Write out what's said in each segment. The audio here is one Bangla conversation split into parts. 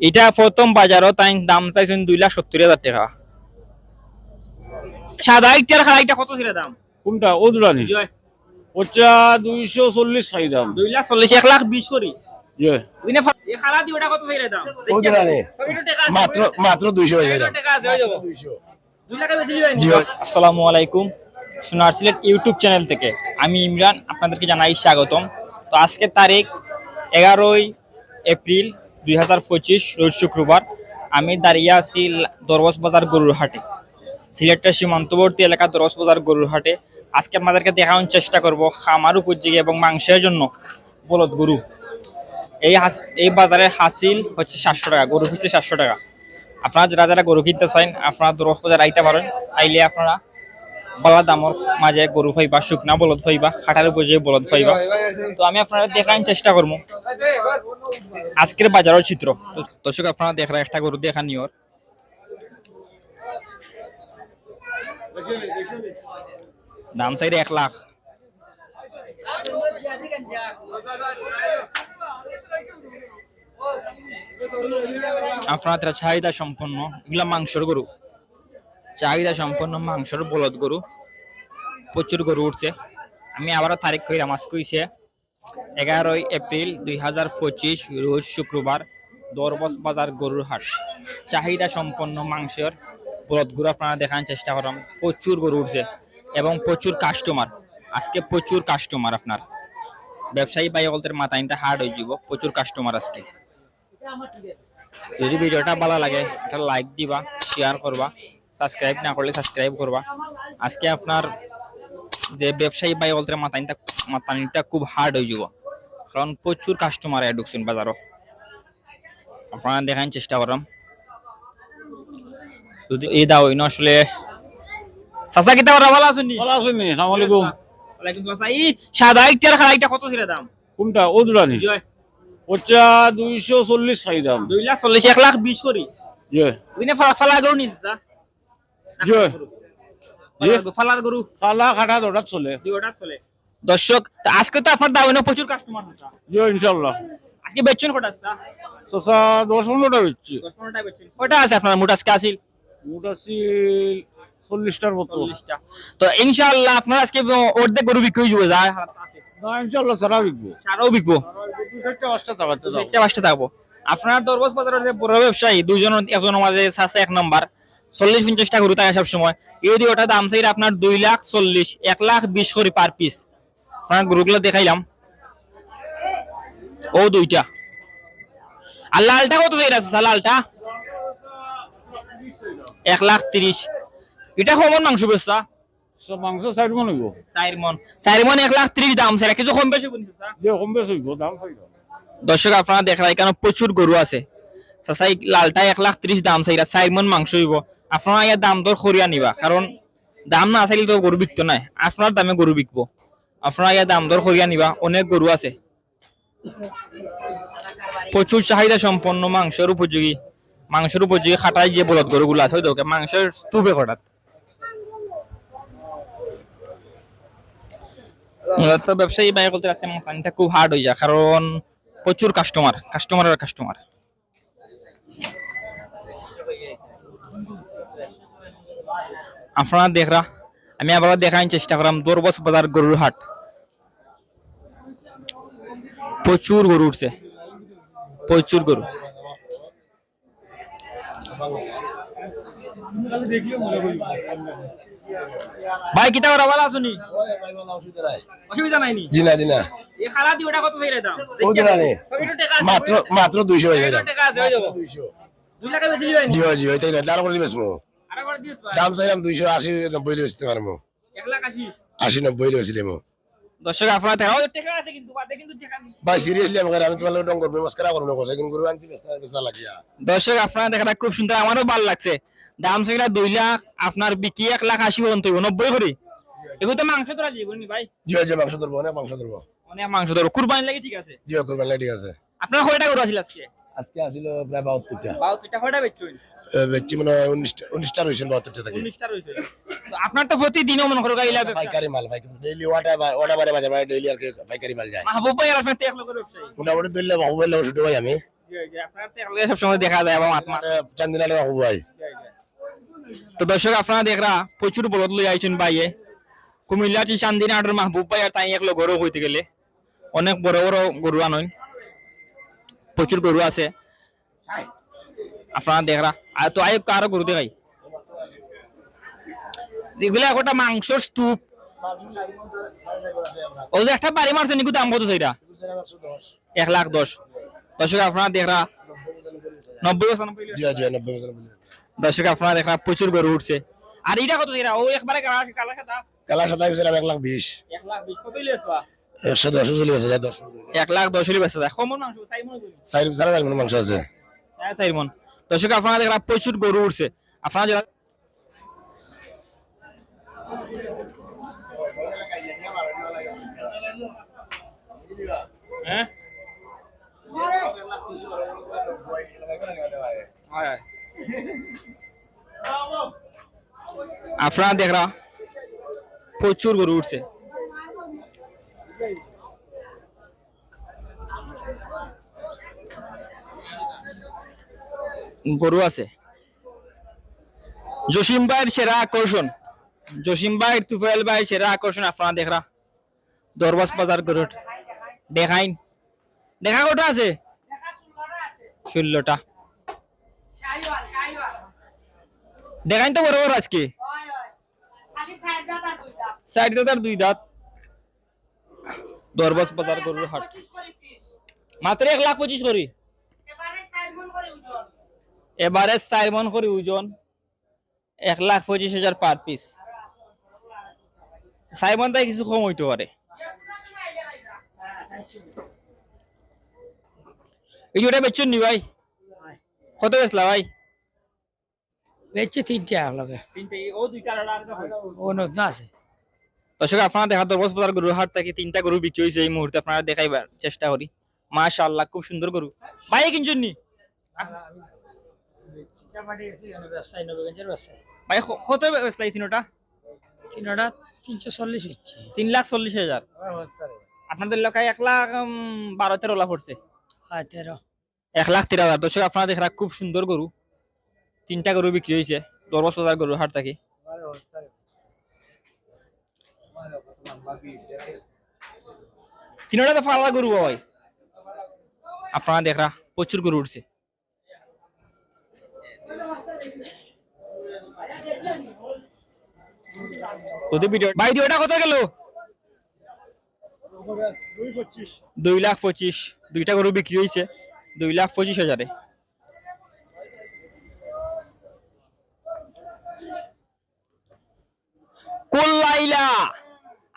এটা প্রথম বাজারও তাই দাম চাইছেন দুই লাখ সত্তর হাজার টাকা। সাদা ইটার খালা ইটা কত ছিল দাম? কোনটা? ও দুরানি ওটা দুইশো চল্লিশ দাম। দুই লাখ চল্লিশ এক লাখ বিশ করি। আসসালামু আলাইকুম। সোনার সিলেট ইউটিউব চ্যানেল থেকে আমি ইমরান আপনাদেরকে জানাই স্বাগতম। তো আজকে তারিখ এগারোই এপ্রিল দুই হাজার পঁচিশ রোজ শুক্রবার আমি দাঁড়িয়ে আছি দরবস বাজার গরুর হাটে। সিলেটের সীমান্তবর্তী এলাকা দরবস বাজার গরুর হাটে। আজকে আপনাদেরকে দেখানোর চেষ্টা করব খামার উপযোগী এবং মাংসের জন্য বলদ গরু। এই এই বাজারে হাসিল হচ্ছে সাতশো টাকা, গরু হচ্ছে সাতশো টাকা। আপনারা যারা যারা গরু কিনতে চান, আপনারা দরবস বাজার আইতে পারেন। আইলে আপনারা বলা দামর মাঝে গরু ফাইবা শুকনা বলদ ফাইবা হাটার উপযোগী বলদ ফাইবা তো আমি আপনারা দেখানোর চেষ্টা করব আজকের বাজারের চিত্র দর্শক আপনারা দেখার একটা গরু দেখা নিওর দাম চাইলে এক লাখ। আপনার চাহিদা সম্পন্ন এগুলা মাংসর গরু চাহিদা সম্পন্ন মাংসর বলদ গরু। প্রচুর গরু উঠছে। আমি আবারও তারিখ কইরাম আজ কইছে, এগারোই এপ্রিল দুই হাজার পঁচিশ, রোজ শুক্রবার দরবস বাজার গরুর হাট। চাহিদা সম্পন্ন মাংসের বলদ গরু আপনারা দেখানোর চেষ্টা করাম প্রচুর গরু উঠছে এবং প্রচুর কাস্টমার আজকে প্রচুর কাস্টমার আপনার। ব্যবসায়ী বাইকলদের মাথাইনটা হার্ড হয়ে যাব প্রচুর কাস্টমার আজকে। যদি ভিডিওটা ভালো লাগে, একটা লাইক দিবা শেয়ার করবা। সাবস্ক্রাইব না করলে সাবস্ক্রাইব করবা। আজকে আপনার যে ব্যবসায়ী বাই বলতে মাতানিটা মাতানিটা খুব হার্ড হয়ে যাব। কারণ প্রচুর কাস্টমার এ ঢুকছেন বাজারও। আপনারা দেখার চেষ্টা করাম যদি এই দাও ইনো আসলে। সাসা কিতা করা? ভালো আছেন ভালো আছেন নি? সালাম আলাইকুম। ওয়ালাইকুম আসসালাম। এই সাদা ইটার খালা ইটা কত ছিল দাম? কোনটা? ও দুরানি ওটা দুইশো চল্লিশ চাই দাম। দুই লাখ চল্লিশ এক লাখ বিশ করি। যে ওইনে ফালা গরু নিছে জি। জি। ফালার গরু চলে। চলে। দর্শক আজকে তো আপনার দাওয়ানো প্রচুর কাস্টমার জি ইনশাল্লাহ আজকে বেচছেন কটা আছে চাচা দশ পনেরোটা হচ্ছে দশ পনেরোটা বেচছেন কটা আছে আপনার মোট আজকে আসিল মোট আছে চল্লিশটার মতো। চল্লিশটা। তো ইনশাআল্লাহ আপনার আজকে অর্ধেক গরু বিক্রি হয়ে যাবে যায় না ইনশাল্লাহ সারা বিকবো। পাঁচটা পাঁচটা থাকব আপনার দরবাজ বাজারের যে বড় ব্যবসায়ী দুজন একজনের মাঝে আছে এক নম্বর চল্লিশ পঞ্চাশটা গরু থাকে সবসময়। এই দিয়ে ওটা দাম চাইলে আপনার দুই লাখ চল্লিশ এক লাখ বিশ করে পার পিস আপনার গরুগুলো দেখাইলাম। ও দুইটা। আর লালটা কত চাই আছে লালটা? এক লাখ তিরিশ। এটা কমন মাংস বেচা সব মাংস চাইড মন হইব। চার মন। চার মন এক লাখ তিরিশ দাম স্যার কিছু কম বেশি বলছে স্যার। যে কম বেশ হইব দাম দর্শক আপনারা দেখলা এখানে প্রচুর গরু আছে। লালটা এক লাখ ত্রিশ দাম চাইরা। চার মন মাংস হইব। আপনারা ইয়ার দাম দর করিয়া নিবা, কারণ দাম না চাইলে তো গরু বিকতো নাই। আপনার দামে গরু বিকবো। আপনারা ইয়ার দাম দর করিয়া নিবা, অনেক গরু আছে। প্রচুর চাহিদা সম্পন্ন মাংসের উপযোগী। মাংসের উপযোগী খাটাই যে বলদ গরুগুলো আছে, ওই মাংসের স্তূপে মূলত ব্যবসায়ী বাইরে বলতে আছে পানিটা খুব হার্ড হয়ে যায় কারণ প্রচুর কাস্টমার কাস্টমারের কাস্টমার আপনারা দেখরা আমি আবার দেখার চেষ্টা করলাম দরবস বাজার গরুর হাট। প্রচুর গরু উঠছে। প্রচুর গরু। ভাই কিতা করা ভালো আছো নি? অসুবিধা নাই নি? জি না জি না। মাত্র মাত্র দুইশো হয়ে ওইটা যাবে। টাকা আছে, হয়ে যাব। দুই লাখে বেশি লিবেন জি জি ওইটাই না দাঁড় করে দিবেস দাম চাইলাম দুইশো আশি নব্বই বেচতে পারব। আশি? আশি নব্বই বেচলিম দর্শক আপনারা দেখা ও আছে কিন্তু বাদে কিন্তু টাকা ভাই সিরিয়াসলি আমাকে আমি তোমার ডং করব মাস্কারা করব না কথা কিন্তু গরু আনছি বেচা বেচা লাগিয়া দর্শক আপনারা দেখাটা খুব সুন্দর আমারও ভালো লাগছে। দাম সেগুলা দুই লাখ আপনার বিক্রি এক লাখ আশি পর্যন্ত হইব, নব্বই করে। এগুলো তো মাংস তোরা জীবন ভাই? জি জি মাংস ধরবো অনেক মাংস ধরবো। অনেক মাংস ধরো কুরবানি লাগে ঠিক আছে? জি করবেন ঠিক আছে। আপনার কয়টা গরু আছিল আজকে? আজকে আসিল প্রায় বাহাত্তরটা। বাউ তুইটা কয়টা বেচছেন মনে হয় উনিশটা উনিশটা রয়েছেন বাহাত্তরটা থেকে। উনিশটা তো আপনার তো প্রতিদিনও মনে করো গাইলা পাইকারি মাল ডেইলি বারে বাজার ডেইলি আর কি পাইকারি মাল যায়। মাহবুব ভাই লোকের ব্যবসায়ী? মোটামুটি ধরলে ভাই আমি। তো দর্শক আপনারা দেখরা প্রচুর বলদ লই আইছেন বাইয়ে। কুমিল্লা টি চান্দিনাটোর মাহবুব ভাই আর তাই একলো গরু হইতে গেলে। অনেক বড় বড় গরু আনইন প্রচুর গরু আছে। আপনারা দেখরা আর তো আয়ব কারও গরু দেখাই এগুলা একটা মাংসর স্তূপ ও যে একটা বাড়ি মারছে নিকু দাম কত সেইটা এক লাখ দশ দর্শক আপনারা দেখরা নব্বই দর্শক আপনারা দেখা প্রচুর গরু উঠছে আর এটা কত সেটা ও একবারে কালা কালা সাদা কালা গেছিলাম এক লাখ বিশ এক লাখ বিশ কত লিয়েছবা একশো দশ চলে গেছে দশ এক লাখ দশ হলে বেঁচে যায় কমন মাংস চাই মনে করি চার সাড়ে চার মাংস আছে হ্যাঁ চাই মন। দর্শক, আপনারা দেখা প্রচুর গরু উঠছে আপনারা যারা হ্যাঁ? আপনারা দেখরা প্রচুর গরু উঠছে গরু আছে। জসিম ভাইয়ের সেরা আকর্ষণ। জসিম ভাইয়ের তুফেল ভাইয়ের সেরা আকর্ষণ আপনারা দেখরা। দরবাস বাজার গরু দেখাইন। দেখা কটা আছে? ষোলোটা দেখাইন তো বড় আজকে। সাইড দাদার দুই দাঁত। দরবাস বাজার গরুর হাট। মাত্র এক লাখ পঁচিশ করি এবারে সাইড মন করে উঠল এবারে চার মন করে ওজন এক লাখ পঁচিশ হাজার পার পিস চার মন তাই কিছু কম হইতে পারে। এই জোটা বেচুন নি ভাই? কত বেচলা ভাই? বেচছে তিনটা লগে। আছে। দর্শক আপনারা দেখা দরবাস বাজার গরুর হাট থেকে তিনটা গরু বিক্রি হয়েছে এই মুহূর্তে আপনারা দেখাইবার চেষ্টা করি। মাশাআল্লাহ খুব সুন্দর গরু। ভাই কিনছেন নি? ব্যবসায়ী নবীগঞ্জের ব্যবসায়ী। ভাই ক- কত বেচলা এই তিনটা? তিনটা তিনশো চল্লিশ হচ্ছে। তিন লাখ চল্লিশ হাজার। আপনাদের এলাকায় এক লাখ বারো তেরো লাখ পড়ছে। তেরো। এক লাখ তেরো হাজার। দর্শক আপনারা দেখা খুব সুন্দর গরু। তিনটা গরু বিক্রি হয়েছে। দরবাস বাজার গরু হাট থেকে। তিনটা তো পাল্লা গরু ভাই আপনারা দেখা প্রচুর গরু উঠছে তোদের ভিডিও ভিডিওটা কত গেল? দুই লাখ পঁচিশ। দুইটা গরু বিক্রি হয়েছে। দুই লাখ পঁচিশ হাজারে। কুল্লাইলা।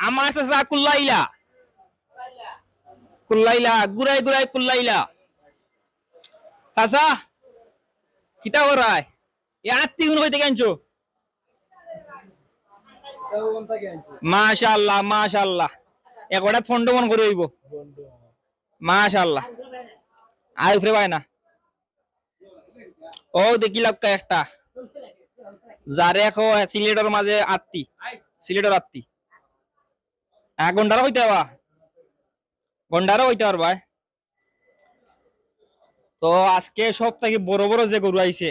আমার চাচা কুল্লাইলা। কুল্লাইলা, গুড়াই গুড়াই কুল্লাইলা। চাচা, কিতা করায়? এ আত্মি গুণ হইতে কেনছো মাশাআল্লাহ মাশাআল্লাহ। একটা ফন্ড মন করে হইব। মাশাআল্লাহ। আয় উপরে পায় না। ও, দেখি লক্কা একটা। যারে এখন সিলেটের মাঝে আত্মি সিলেটের আত্মি হ্যাঁ গন্ডারও হইতে পারবা। গন্ডারও হইতে পারবা তো আজকে সব থেকে বড় বড় যে গরু আইছে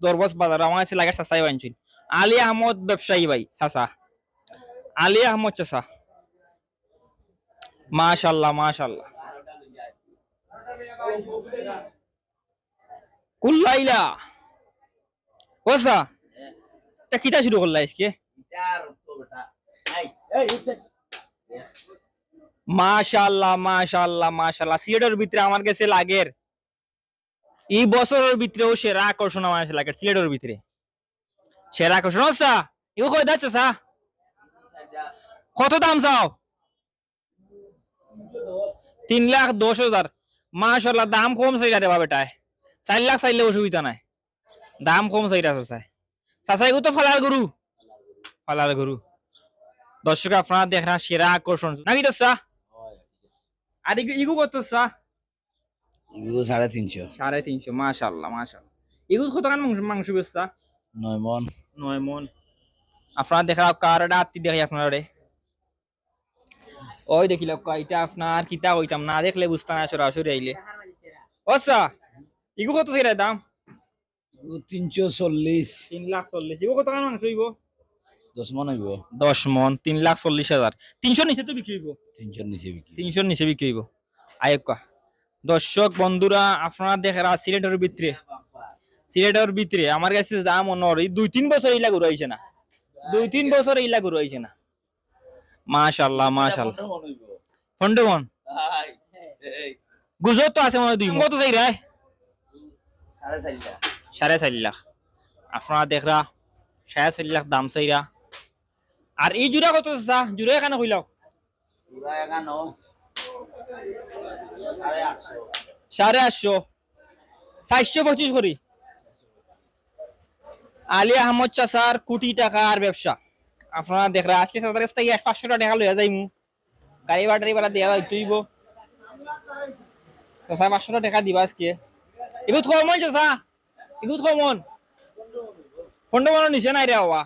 দরবস বাজার, আমার কাছে লাগে চাচাই বানছিল আলী আহমদ ব্যবসায়ী ভাই চাচা আলী আহমদ চাচা। মাশাল্লাহ মাশাল্লাহ কুল্লাইলা। ওসা তা কিতা শুরু করলা আজকে? মাশাল্লাহ মাশাল্লাহ মাশাল্লাহ সিলেটের ভিতরে আমার কাছে লাগের। এই বছরের ভিতরেও সেরা আকর্ষণ আমার কাছে লাগে সিলেটের ভিতরে। সেরা আকর্ষণ। ওসা এও কই যাচ্ছে সা কত দাম চাও? তিন লাখ দশ হাজার। মাশাল্লাহ দাম কম চাই রে বাবেটায় চার লাখ চাইলে অসুবিধা নাই। দাম কম চাই আছে চাই। চাচাই তো ফালার গরু। ফালার গরু। দর্শক আপনারা দেখা সেরা আকর্ষণ। নাকি তো চা আর ইগু- ইগু কত চা এগুলো সাড়ে তিনশো। সাড়ে তিনশো মাশাল্লাহ মাশাল্লাহ ইগু কত খান মাংস মাংস বেচতা নয় মন। নয় মন। আপনারা দেখা কারটা আত্মি দেখাই আপনারা রে। ওই দেখিল এটা আপনার কিতা কইতাম না দেখলে বুঝতাম না সরাসরি আইলে। চা ইগু কত চাইরা দাম? তিনশো চল্লিশ। তিন লাখ চল্লিশ। ইগু কত টাকা মাংস হইব? দশ মন হইব। দশ মন তিন লাখ চল্লিশ হাজার। তিনশো নিচে তো বিক্রি হইব? তিনশোর নিচে বিক্রি তিনশোর নিচে বিক্রি হইব। আয়েকা দর্শক বন্ধুরা আপনারা দেখেরা সিলেটের ভিতরে। সিলেটের ভিতরে আমার কাছে যা মনে হয় দুই তিন বছর এইলা গরু আইছে না। দুই তিন বছর এইলা গরু আইছে না। মাশাল্লাহ মাশাল্লাহ ফন্ডে মন গুজর তো আছে মনে দুই কত চাই রে সাড়ে চার লাখ। আপনারা দেখরা সাড়ে চার লাখ দাম চাইরা। আর এই জুড়া কত চা? জুড়া এখানে কইলাও সাড়ে আটশো। চারশো পঁচিশ করি। আলী আহমদ চাষার কোটি টাকা টাকার ব্যবসা। আপনারা দেখরা আজকে সাতার কাছ থেকে পাঁচশো টাকা লইয়া যাইমু। গাড়ি বাটারি বাড়া দেওয়া হইতেইব। চাষা পাঁচশো টাকা দিবা আজকে। এগুলো কমন চাষা এগুলো কমন ফন্ড মানো। নিচে নাই রে হওয়া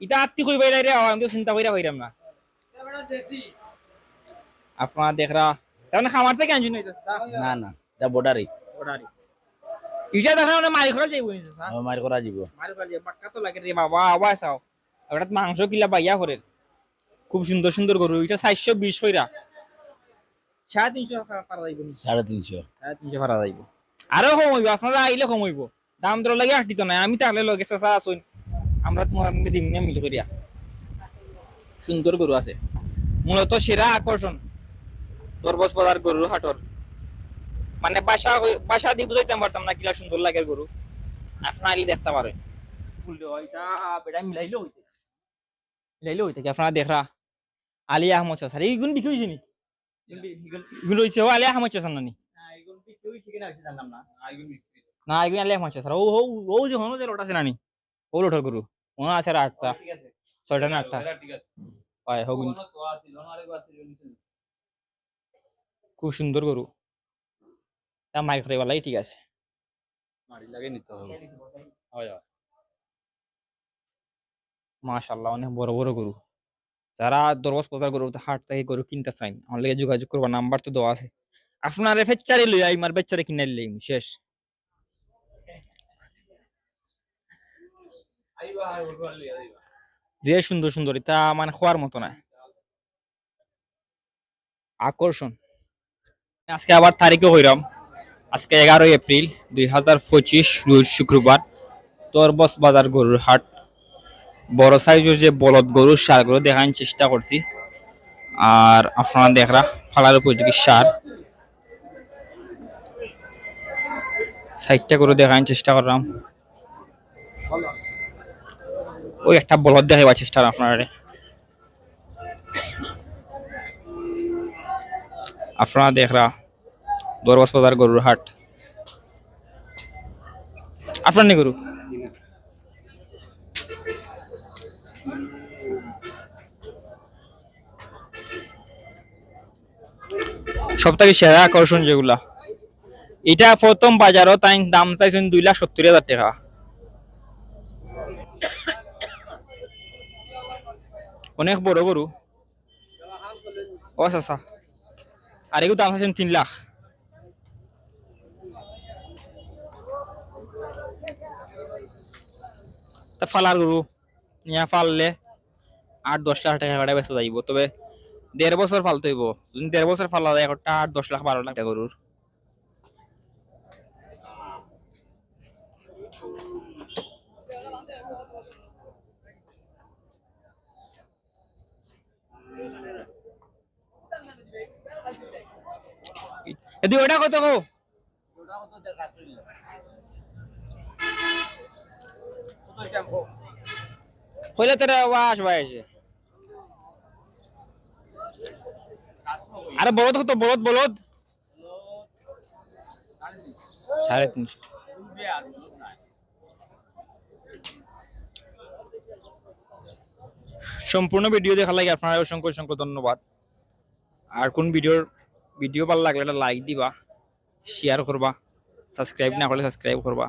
ইটা আত্মি কই বাইরে রে হওয়া আমি তো চিন্তা কইরা কইরাম না। আপনারা দেখরা তাহলে খামার থেকে আনছি নাই না না। এটা বর্ডারি ওটারি ইটা দেখা মানে মারি খরচ যাইব মার করা যাব মারি খরচ যাইব পাক্কা তো লাগে রে বাবা। আওয়াজ চাও মাংস কিলা পাইয়া করে খুব সুন্দর সুন্দর গরু এটা চারশো বিশ কইরা। সাড়ে তিনশো পারা যাইব সাড়ে তিনশো। সাড়ে তিনশো পারা যাইব। আরও কম আপনারা আইলে কম দাম দর লাগে আটিত নাই আমি তাহলে লগে চাষা আসুন আমরা তোমার দিম না মিল করিয়া। সুন্দর গরু আছে। মূলত সেরা আকর্ষণ। দরবস বাজার গরুর হাটর। মানে বাসা বাসা দিয়ে বুঝাইতে পারতাম না কিলা সুন্দর লাগে গরু। আপনারা আইলে দেখতে পারেন বললে মিলাইলে হইতে। মিলাইলে হইতে কি আপনারা দেখরা আলী আহমদ চাষার এইগুলো বিক্রি হয়েছে নি এগুলো হয়েছে ও আলী আহমদ চাষার নানি না এগুলো আলী আহমদ চাষার ও ও ও যে হনো যে লোট আছে নানি ও লোটর গরু মনে আছে আটটা ছয়টা না আটটা হয় হগুন খুব সুন্দর গরু তা মাইক করে বলাই ঠিক আছে মাশাল্লাহ অনেক বড় বড় গরু। যারা দরবাজ বাজার গরু হাট থেকে গরু কিনতে চান আমার যোগাযোগ করবা, নাম্বার তো দেওয়া আছে। আপনার ফেচারে লই আই মার বেচারে কিনে লই শেষ। যে সুন্দর সুন্দর, এটা মানে খোয়ার মতো না। আকর্ষণ। আজকে আবার তারিখও হইরাম। আজকে এগারোই এপ্রিল দুই হাজার পঁচিশ শুক্রবার। তরবস বাজার গরুর হাট। বড় সাইজের যে বলদ গরুর সার গরু দেখানোর চেষ্টা করছি। আর আপনারা দেখরা, ফালার উপযোগী সার। সাইডটা করে দেখানোর চেষ্টা করলাম। ওই একটা বলদ দেখাবার চেষ্টা আপনারা আপনারা দেখরা দরবাস বাজার গরুর হাট। আপনার নি গরু? সব থেকে সেরা আকর্ষণ যেগুলা। এটা প্রথম বাজারও, তাই দাম চাইছেন দুই লাখ সত্তর হাজার টাকা। অনেক বড় গরু। ও আচ্ছা আর এগুলো দাম চাইছেন তিন লাখ। তা ফালার গরু, নিয়া ফাললে আট দশ লাখ টাকা বেচা যাইব। তবে দেড় বছর ফালতে হইব। যদি দেড় বছর ফালা যায় একটা আট দশ লাখ, বারো লাখ গরুর। ওটা কত গো? হইলে তোরা ওয়াশ আরে বলদ কত বলদ বলদ। সাড়ে তিনশো। সম্পূর্ণ ভিডিও দেখা লাগে আপনার, অসংখ্য অসংখ্য ধন্যবাদ। আর কোন ভিডিওর, ভিডিও ভালো লাগলে লাইক দিবা শেয়ার করবা সাবস্ক্রাইব না করলে সাবস্ক্রাইব করবা।